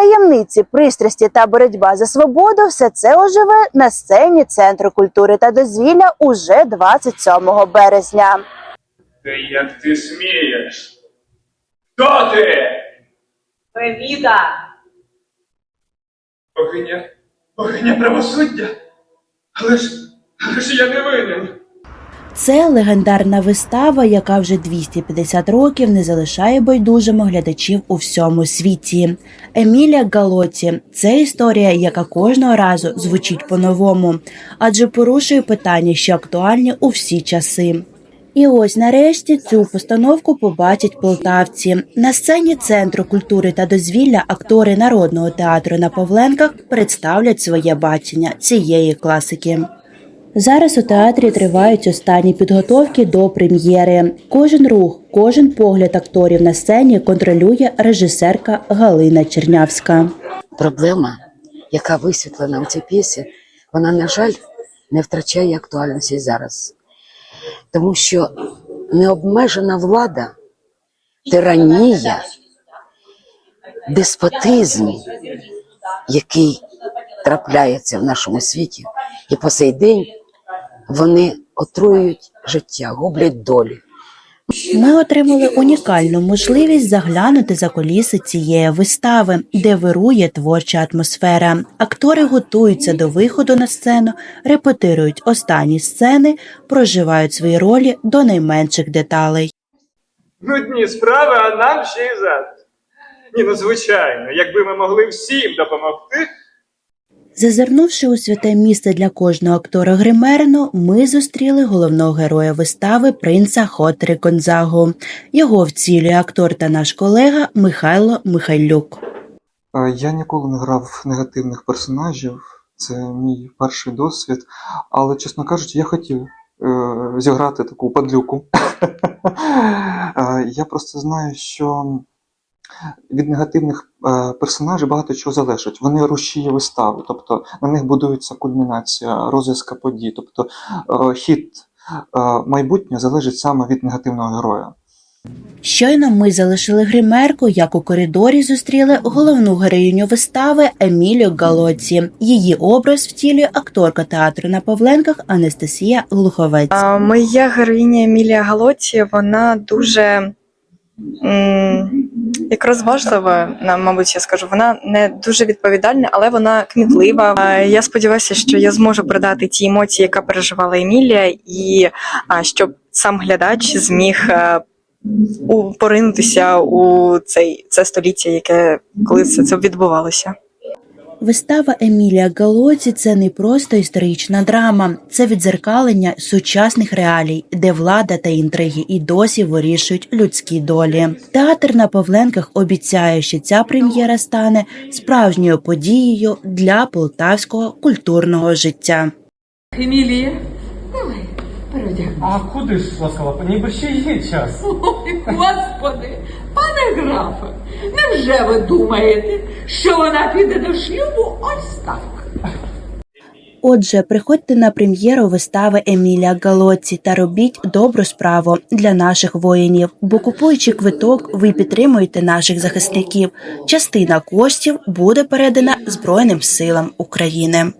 Таємниці, пристрасті та боротьба за свободу все це оживе на сцені Центру культури та дозвілля уже 27 березня. Та як ти смієш? Хто ти? Привіта! Богиня, богиня правосуддя? Але ж, але ж я не винен. Це легендарна вистава, яка вже 250 років не залишає байдужими глядачів у всьому світі. Емілія Галоті це історія, яка кожного разу звучить по-новому, адже порушує питання, що актуальні у всі часи. І ось нарешті цю постановку побачать полтавці. На сцені Центру культури та дозвілля актори народного театру на Павленках представлять своє бачення цієї класики. Зараз у театрі тривають останні підготовки до прем'єри. Кожен рух, кожен погляд акторів на сцені контролює режисерка Галина Чернявська. проблема, яка висвітлена у цій п'єсі, вона, на жаль, не втрачає актуальності зараз. Тому що необмежена влада, тиранія, деспотизм, який трапляється в нашому світі, і по сей день вони отруюють життя, гублять долі. Ми отримали унікальну можливість заглянути за коліси цієї вистави, де вирує творча атмосфера. Актори готуються до виходу на сцену, репетирують останні сцени, проживають свої ролі до найменших деталей. Нудні справи, а нам ще й зад. Ні, ну звичайно, якби ми могли всім допомогти. Зазирнувши у святе місце для кожного актора гримерно, ми зустріли головного героя вистави принца Хотри Гонзагу. Його вцілює актор та наш колега Михайло Михайлюк. Е, Я ніколи не грав негативних персонажів, це мій перший досвід. Але, чесно кажучи, я хотів е, зіграти таку падлюку. Е, Я просто знаю, що від негативних е, персонажів багато чого залежить. Вони рушії вистави, тобто на них будується кульмінація, розв'язка подій. Тобто е, хід е, майбутнього залежить саме від негативного героя. Щойно ми залишили гримерку, як у коридорі зустріли головну героїню вистави Емілію Галоці. Її образ втілює акторка театру на Павленках Анастасія Глуховець. Моя героїня Емілія Галоті, вона дуже м, як важлива, мабуть, я скажу, вона не дуже відповідальна, але вона кмітлива. Я сподіваюся, що я зможу передати ті емоції, яка переживала Емілія, і щоб сам глядач зміг упоринутися у- поринутися у цей це століття, яке коли це, це відбувалося. Вистава Емілія Галоці це не просто історична драма, це відзеркалення сучасних реалій, де влада та інтриги і досі вирішують людські долі. Театр на Павленках обіцяє, що ця прем'єра стане справжньою подією для полтавського культурного життя. Емілія, переодягнись. А куди ж, ласкава, пані, бо ще є час. Ой, господи, пане графе, невже ви думаєте, що вона піде до шлюбу ось так? Отже, приходьте на прем'єру вистави Емілія Галоці та робіть добру справу для наших воїнів. Бо купуючи квиток, ви підтримуєте наших захисників. Частина коштів буде передана Збройним силам України.